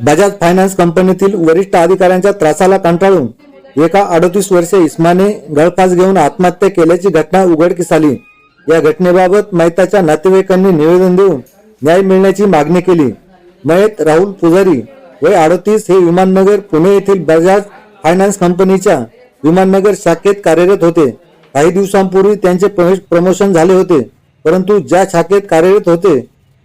Bajaj finance कंपनीतील वरिष्ठ अधिकाऱ्यांच्या त्रासाला कंटाळून एका अडतीस वर्षीय इस्माने गळफास घेऊन आत्महत्या केल्याची घटना उघडकीस आली. या घटनेबाबत मैताच्या नातेवाईकांनी निवेदन देऊन न्याय मिळण्याची मागणी केली. मयत राहुल पुजारी वय अडतीस हे विमाननगर पुणे येथील बजाज फायनान्स कंपनीच्या विमाननगर शाखेत कार्यरत होते. काही दिवसांपूर्वी त्यांचे प्रमोशन झाले होते परंतु ज्या शाखेत कार्यरत होते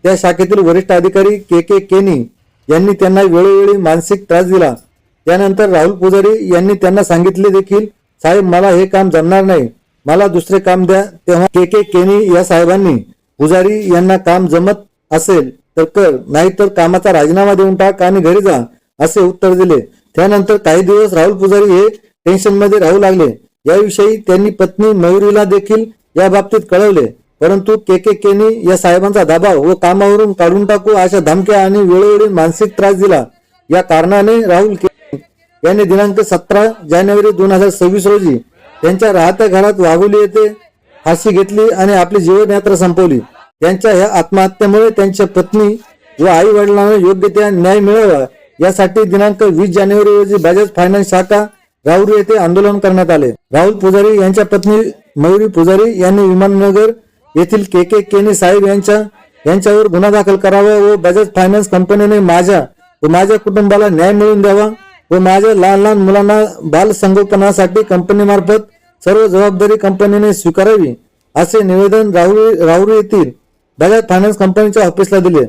त्या शाखेतील वरिष्ठ अधिकारी के के केनी यांनी त्यांना वेळोवेळी मानसिक त्रास दिला. त्यानंतर राहुल पुजारी यांनी त्यांना सांगितले देखील साहेब मला हे काम जमणार नाही. मला दुसरे काम द्या. तेव्हा के के केनी या साहेबांनी पुजारी यांना काम जमत असेल तर कर नाहीतर कामाचा राजीनामा देऊन टाक आणि घरी जा असे उत्तर दिले. त्यानंतर काही दिवस राहुल पुजारी हे टेन्शनमध्ये राहू लागले. याविषयी त्यांनी पत्नी मयुरीला देखील या बाबतीत कळवले. परंतु के के केनी या साहेबांचा दबाव व कामावरून काढून टाकू अशा धमक्या आणि वेळोवेळी मानसिक त्रास दिला. या कारणाने राहुल के यांनी दिनांक सतरा जानेवारी दोन हजार सव्वीस रोजी त्यांच्या राहत्या घरात वाघोली येथे फाशी घेतली आणि आपली जीवनयात्रा संपवली. त्यांच्या या आत्महत्येमुळे त्यांच्या पत्नी व आई वडिलांना योग्य त्या न्याय मिळावा यासाठी दिनांक वीस जानेवारी रोजी बजाज फायनान्स शाखा राहुरी येथे आंदोलन करण्यात आले. राहुल पुजारी यांच्या पत्नी मयुरी पुजारी यांनी विमाननगर येथील के के केनी साहेब यांच्या यांच्यावर गुन्हा दाखल करावा व बजाज फायनान्स कंपनीने माझ्या व माझ्या कुटुंबाला न्याय मिळवून द्यावा व माझ्या लहान लहान मुलांना बाल संगोपनासाठी कंपनीमार्फत सर्व जबाबदारी कंपनीने स्वीकारावी असे निवेदन राहुरी राहुरी येथील बजाज फायनान्स कंपनीच्या ऑफिसला दिले.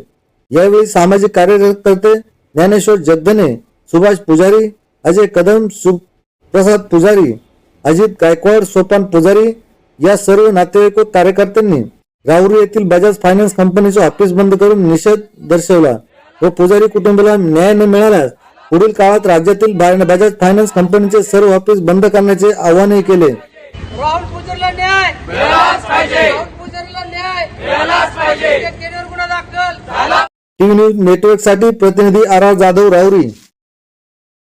यावेळी सामाजिक कार्यकर्ते ज्ञानेश्वर जगदने सुभाष पुजारी अजय कदम सुप्रसाद पुजारी अजित गायकवाड सोपान पुजारी या सर्व नातेवाईक व कार्यकर्त्यांनी राहुरी येथील बजाज फायनान्स कंपनीचे ऑफिस बंद करून निषेध दर्शवला व पुजारी कुटुंबाला न्याय न मिळाल्यास पुढील काळात राज्यातील बजाज फायनान्स कंपनीचे सर्व ऑफिस बंद करण्याचे आवाहनही केले. राहुल पुजरला न्याय! मिळालाच पाहिजे. राहुल पुजरला न्याय! मिळालाच पाहिजे. केंद्रावर गुन्हा दाखल! टीव्ही न्यूज नेटवर्कसाठी प्रतिनिधी आर आर जाधव राहुरी.